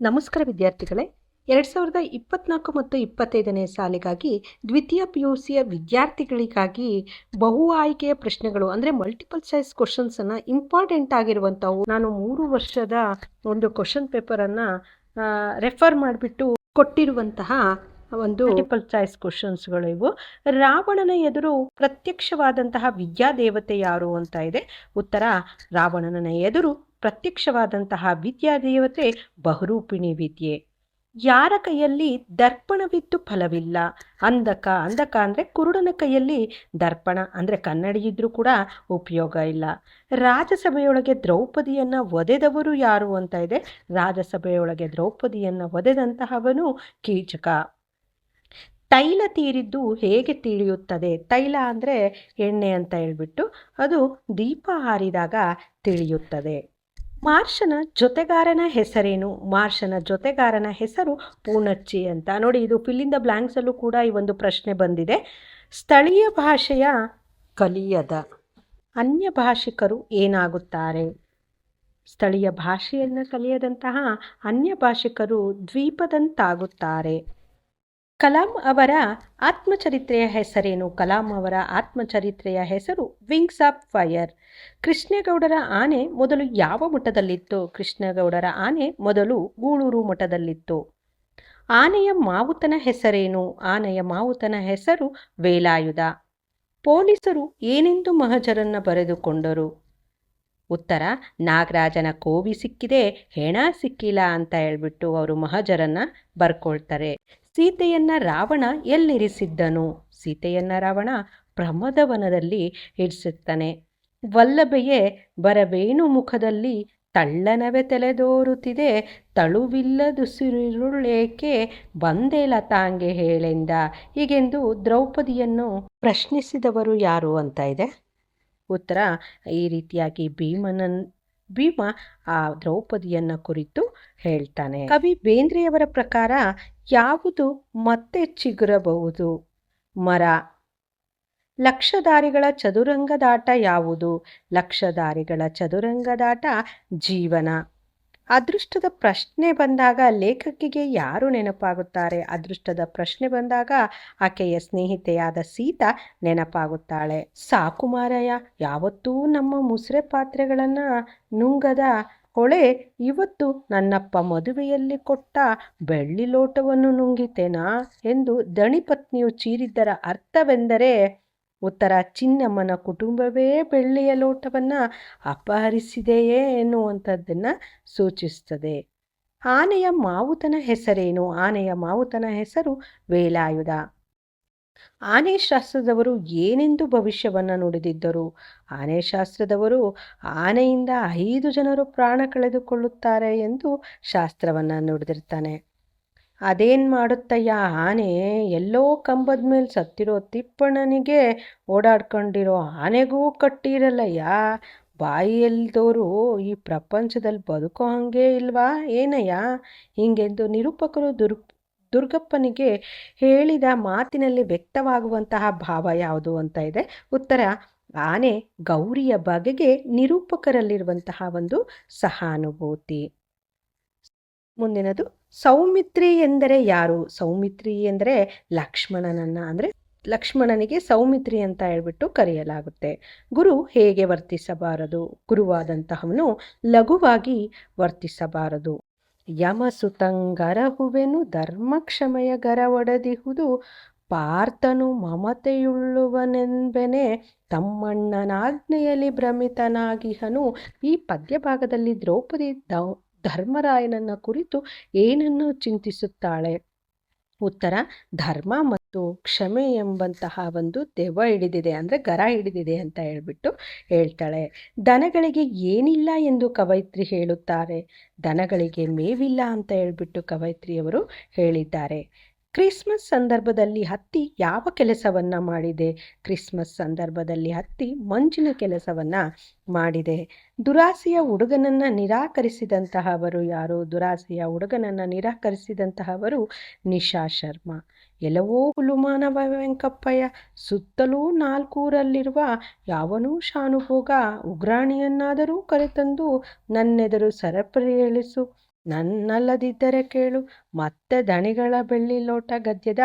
ನಮಸ್ಕಾರ ವಿದ್ಯಾರ್ಥಿಗಳೇ. ಎರಡು ಸಾವಿರದ ಇಪ್ಪತ್ನಾಲ್ಕು ಮತ್ತು ಇಪ್ಪತ್ತೈದನೇ ಸಾಲಿಗಾಗಿ ದ್ವಿತೀಯ ಪಿ ಯು ಸಿಯ ವಿದ್ಯಾರ್ಥಿಗಳಿಗಾಗಿ ಬಹು ಆಯ್ಕೆಯ ಪ್ರಶ್ನೆಗಳು, ಅಂದರೆ ಮಲ್ಟಿಪಲ್ ಚಾಯ್ಸ್ ಕ್ವಶನ್ಸನ್ನು ಇಂಪಾರ್ಟೆಂಟ್ ಆಗಿರುವಂಥವು ನಾನು ಮೂರು ವರ್ಷದ ಒಂದು ಕ್ವಶನ್ ಪೇಪರನ್ನು ರೆಫರ್ ಮಾಡಿಬಿಟ್ಟು ಕೊಟ್ಟಿರುವಂತಹ ಒಂದು ಮಲ್ಟಿಪಲ್ ಚಾಯ್ಸ್ ಕ್ವಶನ್ಸ್ಗಳು ಇವು. ರಾವಣನ ಎದುರು ಪ್ರತ್ಯಕ್ಷವಾದಂತಹ ವಿದ್ಯಾದೇವತೆ ಯಾರು ಅಂತ ಇದೆ. ಉತ್ತರ, ರಾವಣನ ಎದುರು ಪ್ರತ್ಯಕ್ಷವಾದಂತಹ ವಿದ್ಯಾದೇವತೆ ಬಹುರೂಪಿಣಿ ವಿದ್ಯೆ. ಯಾರ ಕೈಯಲ್ಲಿ ದರ್ಪಣವಿದ್ದು ಫಲವಿಲ್ಲ. ಅಂಧಕ ಅಂಧಕ ಅಂದರೆ ಕುರುಡನ ಕೈಯಲ್ಲಿ ದರ್ಪಣ ಅಂದರೆ ಕನ್ನಡಿ ಇದ್ದರೂ ಕೂಡ ಉಪಯೋಗ ಇಲ್ಲ. ರಾಜಸಭೆಯೊಳಗೆ ದ್ರೌಪದಿಯನ್ನು ಒದೆದವರು ಯಾರು ಅಂತ ಇದೆ. ರಾಜಸಭೆಯೊಳಗೆ ದ್ರೌಪದಿಯನ್ನು ಒದೆದಂತಹವನು ಕೀಚಕ. ತೈಲ ತೀರಿದ್ದು ಹೇಗೆ ತಿಳಿಯುತ್ತದೆ? ತೈಲ ಅಂದರೆ ಎಣ್ಣೆ ಅಂತ ಹೇಳ್ಬಿಟ್ಟು ಅದು ದೀಪ ಹಾರಿದಾಗ ತಿಳಿಯುತ್ತದೆ. ಮಾರ್ಷನ ಜೊತೆಗಾರನ ಹೆಸರೇನು? ಮಾರ್ಷನ ಜೊತೆಗಾರನ ಹೆಸರು ಪೂನಚ್ಚಿ ಅಂತ. ನೋಡಿ, ಇದು ಫಿಲ್ಲಿಂದ ಬ್ಲ್ಯಾಂಕ್ಸಲ್ಲೂ ಕೂಡ ಈ ಒಂದು ಪ್ರಶ್ನೆ ಬಂದಿದೆ. ಸ್ಥಳೀಯ ಭಾಷೆಯ ಕಲಿಯದ ಅನ್ಯ ಭಾಷಿಕರು ಏನಾಗುತ್ತಾರೆ? ಸ್ಥಳೀಯ ಭಾಷೆಯನ್ನು ಕಲಿಯದಂತಹ ಅನ್ಯ ಭಾಷಿಕರು ದ್ವೀಪದಂತಾಗುತ್ತಾರೆ. ಕಲಾಂ ಅವರ ಆತ್ಮಚರಿತ್ರೆಯ ಹೆಸರೇನು? ಕಲಾಂ ಅವರ ಆತ್ಮಚರಿತ್ರೆಯ ಹೆಸರು ವಿಂಗ್ಸ್ ಆಫ್ ಫೈರ್ ಕೃಷ್ಣೇಗೌಡರ ಆನೆ ಮೊದಲು ಯಾವ ಮಠದಲ್ಲಿತ್ತು? ಕೃಷ್ಣೇಗೌಡರ ಆನೆ ಮೊದಲು ಗೂಳೂರು ಮಠದಲ್ಲಿತ್ತು. ಆನೆಯ ಮಾವುತನ ಹೆಸರೇನು? ಆನೆಯ ಮಾವುತನ ಹೆಸರು ವೇಲಾಯುಧ. ಪೊಲೀಸರು ಏನೆಂದು ಮಹಜರನ್ನು ಬರೆದುಕೊಂಡರು? ಉತ್ತರ, ನಾಗರಾಜನ ಕೋವಿ ಸಿಕ್ಕಿದೆ, ಹೆಣ ಸಿಕ್ಕಿಲ್ಲ ಅಂತ ಹೇಳ್ಬಿಟ್ಟು ಅವರು ಮಹಜರನ್ನು ಬರ್ಕೊಳ್ತಾರೆ. ಸೀತೆಯನ್ನ ರಾವಣ ಎಲ್ಲಿರಿಸಿದ್ದನು? ಸೀತೆಯನ್ನ ರಾವಣ ಪ್ರಮದವನದಲ್ಲಿ ಇರಿಸುತ್ತಾನೆ. ವಲ್ಲಭೆಯೇ, ಬರಬೇನು ಮುಖದಲ್ಲಿ ತಳ್ಳನವೇ ತಲೆದೋರುತ್ತಿದೆ. ತಳುವಿಲ್ಲದುಸಿರುಳೇಕೆ ಬಂದೆ ಲತಾಂಗೆ ಹೇಳೆಂದ. ಹೀಗೆಂದು ದ್ರೌಪದಿಯನ್ನು ಪ್ರಶ್ನಿಸಿದವರು ಯಾರು ಅಂತ ಇದೆ? ಉತ್ತರ, ಈ ರೀತಿಯಾಗಿ ಭೀಮನನ್ ಭೀಮ ಆ ದ್ರೌಪದಿಯನ್ನ ಕುರಿತು ಹೇಳ್ತಾನೆ. ಕವಿ ಬೇಂದ್ರೆಯವರ ಪ್ರಕಾರ ಯಾವುದು ಮತ್ತೆ ಚಿಗುರಬಹುದು? ಮರ. ಲಕ್ಷದಾರಿಗಳ ಚದುರಂಗದಾಟ ಯಾವುದು? ಲಕ್ಷದಾರಿಗಳ ಚದುರಂಗದಾಟ ಜೀವನ. ಅದೃಷ್ಟದ ಪ್ರಶ್ನೆ ಬಂದಾಗ ಲೇಖಕಿಗೆ ಯಾರು ನೆನಪಾಗುತ್ತಾರೆ? ಅದೃಷ್ಟದ ಪ್ರಶ್ನೆ ಬಂದಾಗ ಆಕೆಯ ಸ್ನೇಹಿತೆಯಾದ ಸೀತಾ ನೆನಪಾಗುತ್ತಾಳೆ. ಸಾಕುಮಾರಯ್ಯ ಯಾವತ್ತೂ ನಮ್ಮ ಮುಸ್ರೆ ಪಾತ್ರೆಗಳನ್ನು ನುಂಗದ ಹೊಳೆ, ಇವತ್ತು ನನ್ನಪ್ಪ ಮದುವೆಯಲ್ಲಿ ಕೊಟ್ಟ ಬೆಳ್ಳಿ ಲೋಟವನ್ನು ನುಂಗಿತೇನಾ? ಎಂದು ದಣಿಪತ್ನಿಯು ಚೀರಿದ್ದರ ಅರ್ಥವೆಂದರೆ ಉತ್ತರ ಚಿನ್ನಮ್ಮನ ಕುಟುಂಬವೇ ಬೆಳ್ಳಿಯ ಲೋಟವನ್ನು ಅಪಹರಿಸಿದೆಯೇ ಎನ್ನುವಂಥದ್ದನ್ನು ಸೂಚಿಸ್ತದೆ ಆನೆಯ ಮಾವುತನ ಹೆಸರೇನು? ಆನೆಯ ಮಾವುತನ ಹೆಸರು ವೇಲಾಯುಧ. ಆನೆ ಶಾಸ್ತ್ರದವರು ಏನೆಂದು ಭವಿಷ್ಯವನ್ನು ನುಡಿದಿದ್ದರು? ಆನೆ ಶಾಸ್ತ್ರದವರು ಆನೆಯಿಂದ ಐದು ಜನರು ಪ್ರಾಣ ಕಳೆದುಕೊಳ್ಳುತ್ತಾರೆ ಎಂದು ಶಾಸ್ತ್ರವನ್ನು ನುಡಿದಿರ್ತಾನೆ. ಅದೇನು ಮಾಡುತ್ತಯ್ಯ? ಆನೆ ಎಲ್ಲೋ ಕಂಬದ ಮೇಲೆ ಸತ್ತಿರೋ ತಿಪ್ಪಣ್ಣನಿಗೆ ಓಡಾಡ್ಕೊಂಡಿರೋ ಆನೆಗೂ ಕಟ್ಟಿರಲ್ಲಯ್ಯ? ಬಾಯಿಯಲ್ದವರು ಈ ಪ್ರಪಂಚದಲ್ಲಿ ಬದುಕೋ ಹಾಗೆ ಇಲ್ವಾ? ಏನಯ್ಯ? ಹಿಂಗೆಂದು ನಿರೂಪಕರು ದುರ್ ದುರ್ಗಪ್ಪನಿಗೆ ಹೇಳಿದ ಮಾತಿನಲ್ಲಿ ವ್ಯಕ್ತವಾಗುವಂತಹ ಭಾವ ಯಾವುದು ಅಂತ ಇದೆ? ಉತ್ತರ, ಆನೆ ಗೌರಿಯ ಬಗೆಗೆ ನಿರೂಪಕರಲ್ಲಿರುವಂತಹ ಒಂದು ಸಹಾನುಭೂತಿ. ಮುಂದಿನದು ಸೌಮಿತ್ರಿ ಎಂದರೆ ಯಾರು? ಸೌಮಿತ್ರಿ ಎಂದರೆ ಲಕ್ಷ್ಮಣನನ್ನ ಅಂದರೆ ಲಕ್ಷ್ಮಣನಿಗೆ ಸೌಮಿತ್ರಿ ಅಂತ ಹೇಳ್ಬಿಟ್ಟು ಕರೆಯಲಾಗುತ್ತೆ. ಗುರು ಹೇಗೆ ವರ್ತಿಸಬಾರದು? ಗುರುವಾದಂತಹವನು ಲಘುವಾಗಿ ವರ್ತಿಸಬಾರದು. ಯಮಸುತಂಗರಹುವೆನು ಧರ್ಮಕ್ಷಮಯ ಗರ ಒಡೆದಿಹುದು ಪಾರ್ಥನು ಮಮತೆಯುಳ್ಳುವನೆಂಬೆನೆ ತಮ್ಮಣ್ಣನಾಜ್ಞೆಯಲ್ಲಿ ಭ್ರಮಿತನಾಗಿಹನು. ಈ ಪದ್ಯಭಾಗದಲ್ಲಿ ದ್ರೌಪದಿ ದೌ ಧರ್ಮರಾಯನನ್ನ ಕುರಿತು ಏನನ್ನು ಚಿಂತಿಸುತ್ತಾಳೆ? ಉತ್ತರ, ಧರ್ಮ ಮತ್ತು ಕ್ಷಮೆ ಎಂಬಂತಹ ಒಂದು ದೆವ್ವ ಹಿಡಿದಿದೆ ಅಂದರೆ ಗರ ಹಿಡಿದಿದೆ ಅಂತ ಹೇಳ್ಬಿಟ್ಟು ಹೇಳ್ತಾಳೆ. ದನಗಳಿಗೆ ಏನಿಲ್ಲ ಎಂದು ಕವಯಿತ್ರಿ ಹೇಳುತ್ತಾರೆ. ದನಗಳಿಗೆ ಮೇವಿಲ್ಲ ಅಂತ ಹೇಳ್ಬಿಟ್ಟು ಕವಯಿತ್ರಿಯವರು ಹೇಳಿದ್ದಾರೆ. ಕ್ರಿಸ್ಮಸ್ ಸಂದರ್ಭದಲ್ಲಿ ಹತ್ತಿ ಯಾವ ಕೆಲಸವನ್ನು ಮಾಡಿದೆ? ಕ್ರಿಸ್ಮಸ್ ಸಂದರ್ಭದಲ್ಲಿ ಹತ್ತಿ ಮಂಜಿನ ಕೆಲಸವನ್ನು ಮಾಡಿದೆ. ದುರಾಸೆಯ ಹುಡುಗನನ್ನು ನಿರಾಕರಿಸಿದಂತಹವರು ಯಾರು? ದುರಾಸೆಯ ಹುಡುಗನನ್ನು ನಿರಾಕರಿಸಿದಂತಹವರು ನಿಶಾ ಶರ್ಮಾ. ಎಲ್ಲವೋ ಹುಲುಮಾನವ ವೆಂಕಪ್ಪಯ್ಯ. ಸುತ್ತಲೂ ನಾಲ್ಕೂರಲ್ಲಿರುವ ಯಾವನೂ ಶಾನುಭೋಗ ಉಗ್ರಾಣಿಯನ್ನಾದರೂ ಕರೆತಂದು ನನ್ನೆದುರು ಸರಪಳಿಯಳಿಸು ನನ್ನಲ್ಲದಿದ್ದರೆ ಕೇಳು. ಮತ್ತೆ ದಣಿಗಳ ಬೆಳ್ಳಿ ಲೋಟ ಗದ್ಯದ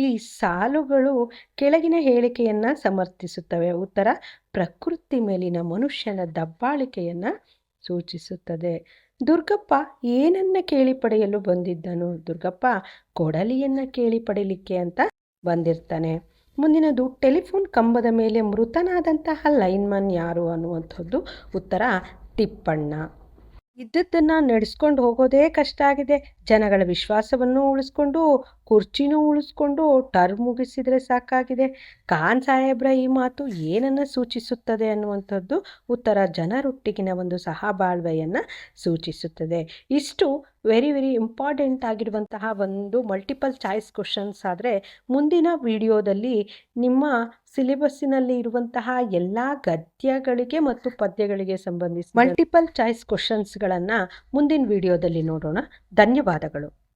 ಈ ಸಾಲುಗಳು ಕೆಳಗಿನ ಹೇಳಿಕೆಯನ್ನು ಸಮರ್ಥಿಸುತ್ತವೆ. ಉತ್ತರ, ಪ್ರಕೃತಿ ಮೇಲಿನ ಮನುಷ್ಯನ ದಬ್ಬಾಳಿಕೆಯನ್ನು ಸೂಚಿಸುತ್ತದೆ. ದುರ್ಗಪ್ಪ ಏನನ್ನ ಕೇಳಿ ಪಡೆಯಲು ಬಂದಿದ್ದನು? ದುರ್ಗಪ್ಪ ಕೊಡಲಿಯನ್ನು ಕೇಳಿ ಪಡೀಲಿಕ್ಕೆ ಅಂತ ಬಂದಿರ್ತಾನೆ. ಮುಂದಿನದು ಟೆಲಿಫೋನ್ ಕಂಬದ ಮೇಲೆ ಮೃತನಾದಂತಹ ಲೈನ್ಮನ್ ಯಾರು ಅನ್ನುವಂಥದ್ದು ಉತ್ತರ, ತಿಪ್ಪಣ್ಣ. ಇದ್ದದ್ದನ್ನು ನಡೆಸ್ಕೊಂಡು ಹೋಗೋದೇ ಕಷ್ಟ ಆಗಿದೆ. ಜನಗಳ ವಿಶ್ವಾಸವನ್ನು ಉಳಿಸ್ಕೊಂಡು ಕುರ್ಚಿನೂ ಉಳಿಸ್ಕೊಂಡು ಟರ್ಮ್ ಮುಗಿಸಿದರೆ ಸಾಕಾಗಿದೆ. ಖಾನ್ ಸಾಹೇಬ್ರ ಈ ಮಾತು ಏನನ್ನು ಸೂಚಿಸುತ್ತದೆ ಅನ್ನುವಂಥದ್ದು ಉತ್ತರ ಜನರೊಟ್ಟಿಗಿನ ಒಂದು ಸಹಬಾಳ್ವೆಯನ್ನು ಸೂಚಿಸುತ್ತದೆ. ಇಷ್ಟು ವೆರಿ ವೆರಿ ಇಂಪಾರ್ಟೆಂಟ್ ಆಗಿರುವಂತಹ ಒಂದು ಮಲ್ಟಿಪಲ್ ಚಾಯ್ಸ್ ಕ್ವಶನ್ಸ್ ಆದರೆ ಮುಂದಿನ ವಿಡಿಯೋದಲ್ಲಿ ನಿಮ್ಮ ಸಿಲೆಬಸ್ಸಿನಲ್ಲಿ ಇರುವಂತಹ ಎಲ್ಲ ಗದ್ಯಗಳಿಗೆ ಮತ್ತು ಪದ್ಯಗಳಿಗೆ ಸಂಬಂಧಿಸಿ ಮಲ್ಟಿಪಲ್ ಚಾಯ್ಸ್ ಕ್ವಶನ್ಸ್ಗಳನ್ನು ಮುಂದಿನ ವಿಡಿಯೋದಲ್ಲಿ ನೋಡೋಣ. ಧನ್ಯವಾದಗಳು.